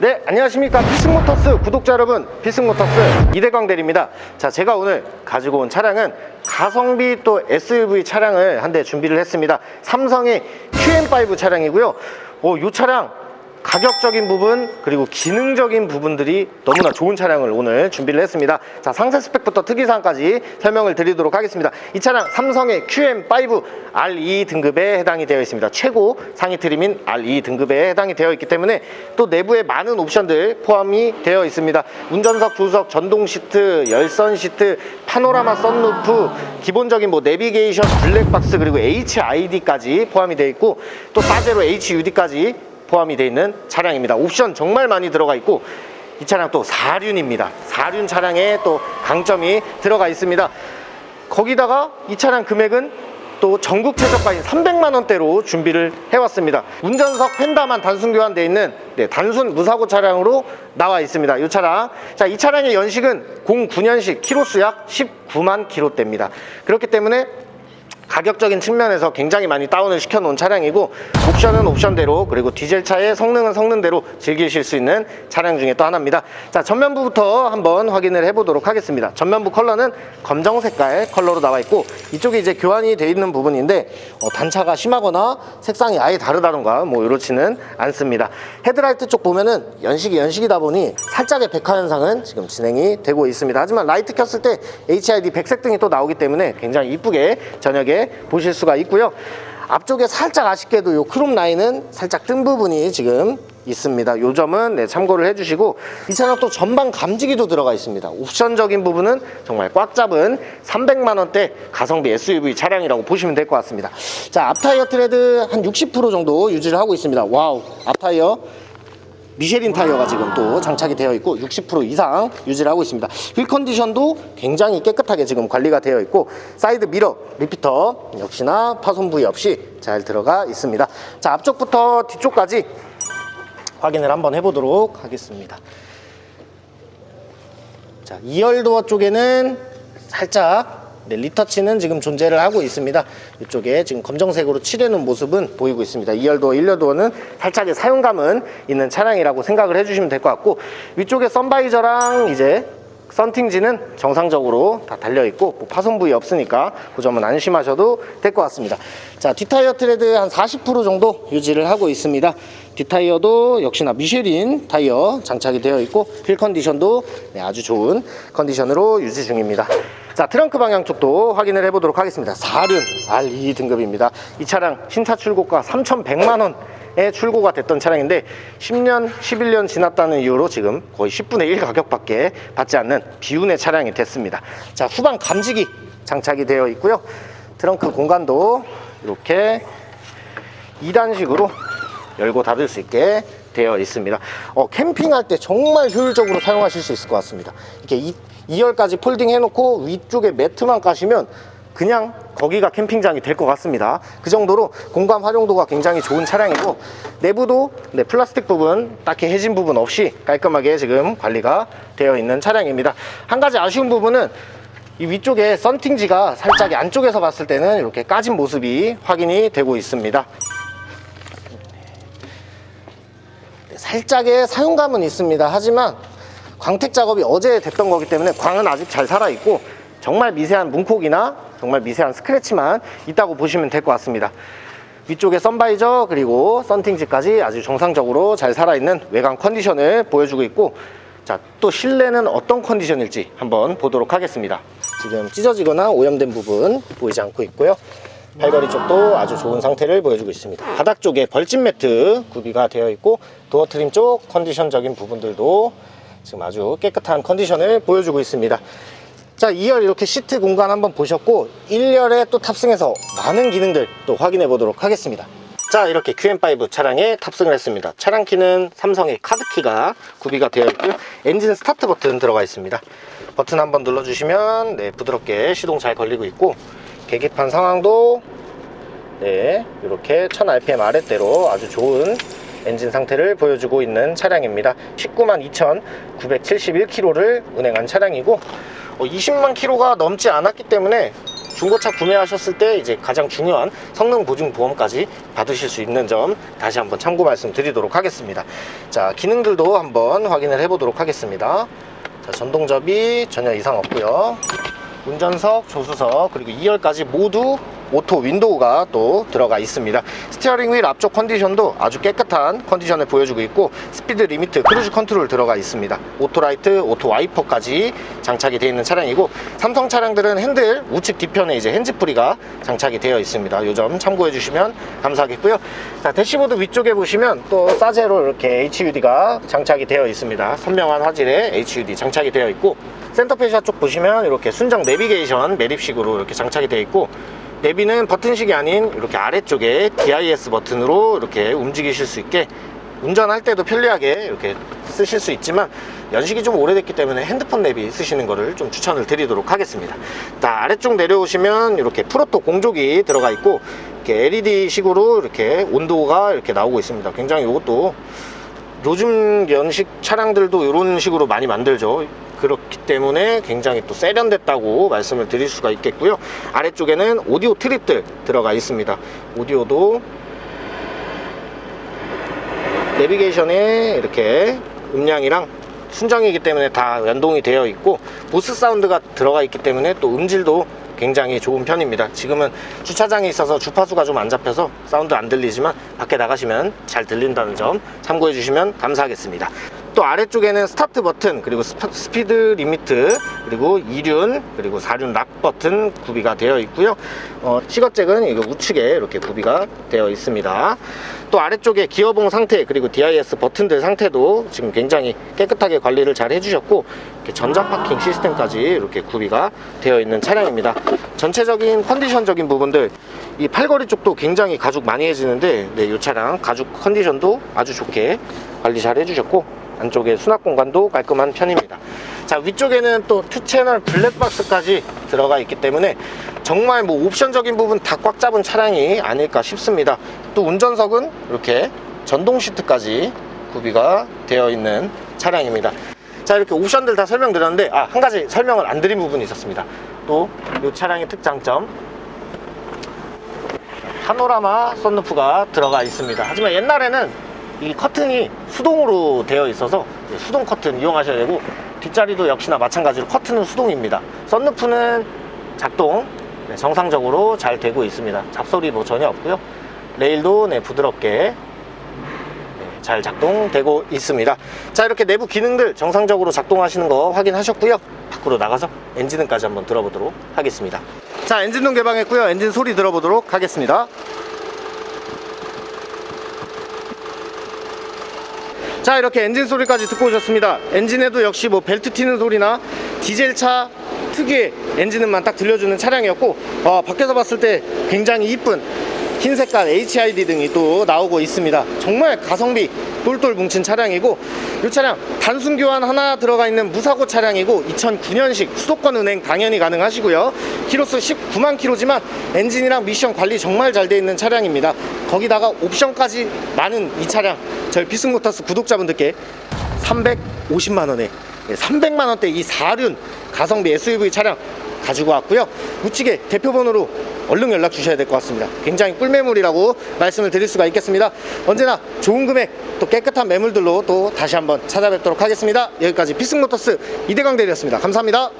네, 안녕하십니까. 피승모터스 구독자 여러분, 피승모터스 이대광 대리입니다. 자, 제가 오늘 가지고 온 차량은 가성비 또 SUV 차량을 한 대 준비를 했습니다. 삼성의 QM5 차량이고요. 어, 이 차량 가격적인 부분 그리고 기능적인 부분들이 너무나 좋은 차량을 오늘 준비를 했습니다. 자 상세 스펙부터 특이사항까지 설명을 드리도록 하겠습니다. 이 차량 삼성의 QM5 R2 등급에 해당이 되어 있습니다. 최고 상위 트림인 R2 등급에 해당이 되어 있기 때문에 또 내부에 많은 옵션들 포함이 되어 있습니다. 운전석, 조수석, 전동 시트, 열선 시트, 파노라마 썬루프, 기본적인 뭐 내비게이션, 블랙박스 그리고 HID까지 포함이 되어 있고 또 빠제로 HUD까지 포함이 되어 있는 차량입니다. 옵션 정말 많이 들어가 있고 이 차량 또 4륜입니다. 4륜 차량에 또 강점이 들어가 있습니다. 거기다가 이 차량 금액은 또 전국 최저가인 300만 원대로 준비를 해왔습니다. 운전석 펜다만 단순 교환되어 있는 네, 단순 무사고 차량으로 나와 있습니다. 이 차량. 자, 이 차량의 연식은 09년식 키로수 약 19만 키로대입니다. 그렇기 때문에 가격적인 측면에서 굉장히 많이 다운을 시켜놓은 차량이고 옵션은 옵션대로 그리고 디젤 차의 성능은 성능대로 즐기실 수 있는 차량 중에 또 하나입니다. 자 전면부부터 한번 확인을 해보도록 하겠습니다. 전면부 컬러는 검정 색깔 컬러로 나와 있고 이쪽에 이제 교환이 되어 있는 부분인데 어, 단차가 심하거나 색상이 아예 다르다던가 뭐 이렇지는 않습니다. 헤드라이트 쪽 보면은 연식이 연식이다 보니 살짝의 백화 현상은 지금 진행이 되고 있습니다. 하지만 라이트 켰을 때 HID 백색 등이 또 나오기 때문에 굉장히 이쁘게 저녁에 보실 수가 있고요. 앞쪽에 살짝 아쉽게도 요 크롬 라인은 살짝 뜬 부분이 지금 있습니다. 요 점은 네, 참고를 해주시고 이 차량 또 전방 감지기도 들어가 있습니다. 옵션적인 부분은 정말 꽉 잡은 300만 원대 가성비 SUV 차량이라고 보시면 될 것 같습니다. 자, 앞타이어 트레드 한 60% 정도 유지를 하고 있습니다. 와우, 앞타이어 미쉐린 타이어가 지금 또 장착이 되어 있고 60% 이상 유지를 하고 있습니다. 휠 컨디션도 굉장히 깨끗하게 지금 관리가 되어 있고 사이드 미러 리피터 역시나 파손 부위 없이 잘 들어가 있습니다. 자 앞쪽부터 뒤쪽까지 확인을 한번 해보도록 하겠습니다. 자 2열 도어 쪽에는 살짝 네, 리터치는 지금 존재를 하고 있습니다. 이쪽에 지금 검정색으로 칠해놓은 모습은 보이고 있습니다. 2열도어, 1열도어는 살짝의 사용감은 있는 차량이라고 생각을 해주시면 될 것 같고 위쪽에 선바이저랑 이제 썬팅지는 정상적으로 다 달려있고 뭐 파손 부위 없으니까 그 점은 안심하셔도 될 것 같습니다. 자 뒷타이어 트레드 한 40% 정도 유지를 하고 있습니다. 뒷타이어도 역시나 미쉐린 타이어 장착이 되어 있고 휠 컨디션도 네, 아주 좋은 컨디션으로 유지 중입니다. 자 트렁크 방향 쪽도 확인을 해보도록 하겠습니다. 4륜 R2 등급입니다. 이 차량 신차 출고가 3,100만 원. 에 출고가 됐던 차량인데 10년, 11년 지났다는 이유로 지금 거의 10분의 1 가격밖에 받지 않는 비운의 차량이 됐습니다. 자, 후방 감지기 장착이 되어 있고요. 트렁크 공간도 이렇게 2단식으로 열고 닫을 수 있게 되어 있습니다. 어, 캠핑할 때 정말 효율적으로 사용하실 수 있을 것 같습니다. 이렇게 2, 열까지 폴딩 해놓고 위쪽에 매트만 까시면 그냥 거기가 캠핑장이 될 것 같습니다. 그 정도로 공간 활용도가 굉장히 좋은 차량이고 내부도 네, 플라스틱 부분 딱히 해진 부분 없이 깔끔하게 지금 관리가 되어 있는 차량입니다. 한 가지 아쉬운 부분은 이 위쪽에 썬팅지가 살짝 안쪽에서 봤을 때는 이렇게 까진 모습이 확인이 되고 있습니다. 네, 살짝의 사용감은 있습니다. 하지만 광택 작업이 어제 됐던 거기 때문에 광은 아직 잘 살아 있고 정말 미세한 문콕이나 정말 미세한 스크래치만 있다고 보시면 될 것 같습니다. 위쪽에 선바이저 그리고 썬팅지까지 아주 정상적으로 잘 살아있는 외관 컨디션을 보여주고 있고 자 또 실내는 어떤 컨디션일지 한번 보도록 하겠습니다. 지금 찢어지거나 오염된 부분 보이지 않고 있고요. 팔걸이 쪽도 아주 좋은 상태를 보여주고 있습니다. 바닥 쪽에 벌집 매트 구비가 되어 있고 도어 트림 쪽 컨디션적인 부분들도 지금 아주 깨끗한 컨디션을 보여주고 있습니다. 자, 2열 이렇게 시트 공간 한번 보셨고 1열에 또 탑승해서 많은 기능들 또 확인해 보도록 하겠습니다. 자, 이렇게 QM5 차량에 탑승을 했습니다. 차량 키는 삼성의 카드키가 구비가 되어 있고요. 엔진 스타트 버튼 들어가 있습니다. 버튼 한번 눌러주시면 네, 부드럽게 시동 잘 걸리고 있고 계기판 상황도 네, 이렇게 1000rpm 아랫대로 아주 좋은 엔진 상태를 보여주고 있는 차량입니다. 192,971km를 운행한 차량이고 20만 킬로가 넘지 않았기 때문에 중고차 구매하셨을 때 이제 가장 중요한 성능 보증 보험까지 받으실 수 있는 점 다시 한번 참고 말씀드리도록 하겠습니다. 자, 기능들도 한번 확인을 해보도록 하겠습니다. 자, 전동접이 전혀 이상 없고요. 운전석, 조수석, 그리고 2열까지 모두 오토 윈도우가 또 들어가 있습니다. 스티어링 휠 앞쪽 컨디션도 아주 깨끗한 컨디션을 보여주고 있고 스피드 리미트, 크루즈 컨트롤 들어가 있습니다. 오토라이트, 오토 와이퍼까지 장착이 되어 있는 차량이고 삼성 차량들은 핸들 우측 뒤편에 이제 핸즈프리가 장착이 되어 있습니다. 이점 참고해 주시면 감사하겠고요. 자, 대시보드 위쪽에 보시면 또 사제로 이렇게 HUD가 장착이 되어 있습니다. 선명한 화질의 HUD 장착이 되어 있고 센터페시아 쪽 보시면 이렇게 순정 내비게이션 매립식으로 이렇게 장착이 되어 있고 내비는 버튼식이 아닌 이렇게 아래쪽에 DIS 버튼으로 이렇게 움직이실 수 있게 운전할 때도 편리하게 이렇게 쓰실 수 있지만 연식이 좀 오래됐기 때문에 핸드폰 내비 쓰시는 거를 좀 추천을 드리도록 하겠습니다. 자, 아래쪽 내려오시면 이렇게 프로토 공조기 들어가 있고 이렇게 LED 식으로 이렇게 온도가 이렇게 나오고 있습니다. 굉장히 이것도 요즘 연식 차량들도 이런 식으로 많이 만들죠. 그렇기 때문에 굉장히 또 세련됐다고 말씀을 드릴 수가 있겠고요. 아래쪽에는 오디오 트립들 들어가 있습니다. 오디오도 내비게이션에 이렇게 음량이랑 순정이기 때문에 다 연동이 되어 있고 보스 사운드가 들어가 있기 때문에 또 음질도 굉장히 좋은 편입니다. 지금은 주차장에 있어서 주파수가 좀 안 잡혀서 사운드 안 들리지만 밖에 나가시면 잘 들린다는 점 참고해 주시면 감사하겠습니다. 또 아래쪽에는 스타트 버튼 그리고 스피드 리미트 그리고 이륜 그리고 사륜 락 버튼 구비가 되어 있고요. 어, 시거잭은 이거 우측에 이렇게 구비가 되어 있습니다. 또 아래쪽에 기어봉 상태 그리고 DIS 버튼들 상태도 지금 굉장히 깨끗하게 관리를 잘 해주셨고 전자 파킹 시스템까지 이렇게 구비가 되어 있는 차량입니다. 전체적인 컨디션적인 부분들 이 팔걸이 쪽도 굉장히 가죽 많이 해지는데 네, 이 차량 가죽 컨디션도 아주 좋게 관리 잘 해주셨고 안쪽에 수납 공간도 깔끔한 편입니다. 자 위쪽에는 또 투 채널 블랙박스까지 들어가 있기 때문에 정말 뭐 옵션적인 부분 다 꽉 잡은 차량이 아닐까 싶습니다. 또 운전석은 이렇게 전동 시트까지 구비가 되어 있는 차량입니다. 자 이렇게 옵션들 다 설명드렸는데 아 한 가지 설명을 안 드린 부분이 있었습니다. 또 이 차량의 특장점 파노라마 썬루프가 들어가 있습니다. 하지만 옛날에는 이 커튼이 수동으로 되어 있어서 수동 커튼 이용하셔야 되고 뒷자리도 역시나 마찬가지로 커튼은 수동입니다. 썬루프는 작동 네, 정상적으로 잘 되고 있습니다. 잡소리 뭐 전혀 없고요. 레일도 네, 부드럽게 네, 잘 작동되고 있습니다. 자 이렇게 내부 기능들 정상적으로 작동하시는 거 확인하셨고요. 밖으로 나가서 엔진음까지 한번 들어보도록 하겠습니다. 자 엔진룸 개방했고요. 엔진 소리 들어보도록 하겠습니다. 자 이렇게 엔진 소리까지 듣고 오셨습니다. 엔진에도 역시 뭐 벨트 튀는 소리나 디젤차 특유의 엔진음만 딱 들려주는 차량이었고 어, 밖에서 봤을 때 굉장히 이쁜 흰 색깔 HID 등이 또 나오고 있습니다. 정말 가성비 똘똘 뭉친 차량이고 이 차량 단순 교환 하나 들어가 있는 무사고 차량이고 2009년식 수도권 운행 당연히 가능하시고요. 키로수 19만 킬로지만 엔진이랑 미션 관리 정말 잘 돼 있는 차량입니다. 거기다가 옵션까지 많은 이 차량 저희 피스모터스 구독자분들께 350만 원에 300만 원대 이 4륜 가성비 SUV 차량 가지고 왔고요. 우측에 대표번호로 얼른 연락 주셔야 될 것 같습니다. 굉장히 꿀매물이라고 말씀을 드릴 수가 있겠습니다. 언제나 좋은 금액 또 깨끗한 매물들로 또 다시 한번 찾아뵙도록 하겠습니다. 여기까지 피스모터스 이대강 대리였습니다. 감사합니다